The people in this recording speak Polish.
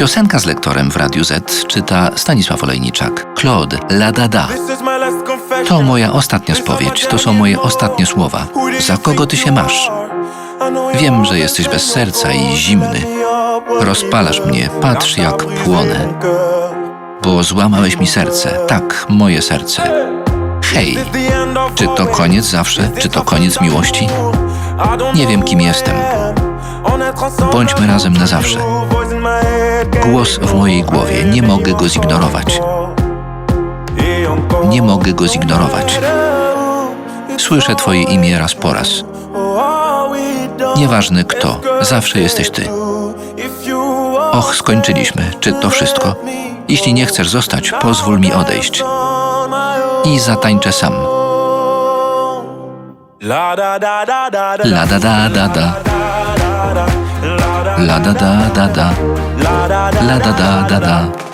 Piosenka z lektorem w Radiu Z czyta Stanisław Olejniczak. Claude, la da da. To moja ostatnia spowiedź, to są moje ostatnie słowa. Za kogo ty się masz? Wiem, że jesteś bez serca i zimny. Rozpalasz mnie, patrz jak płonę. Bo złamałeś mi serce, tak, moje serce. Hej, czy to koniec zawsze? Czy to koniec miłości? Nie wiem, kim jestem. Bądźmy razem na zawsze. Głos w mojej głowie, nie mogę go zignorować. Nie mogę go zignorować. Słyszę Twoje imię raz po raz. Nieważne kto, zawsze jesteś Ty. Och, skończyliśmy. Czy to wszystko? Jeśli nie chcesz zostać, pozwól mi odejść. I zatańczę sam. La da da da da da La da da da da. La da da da da.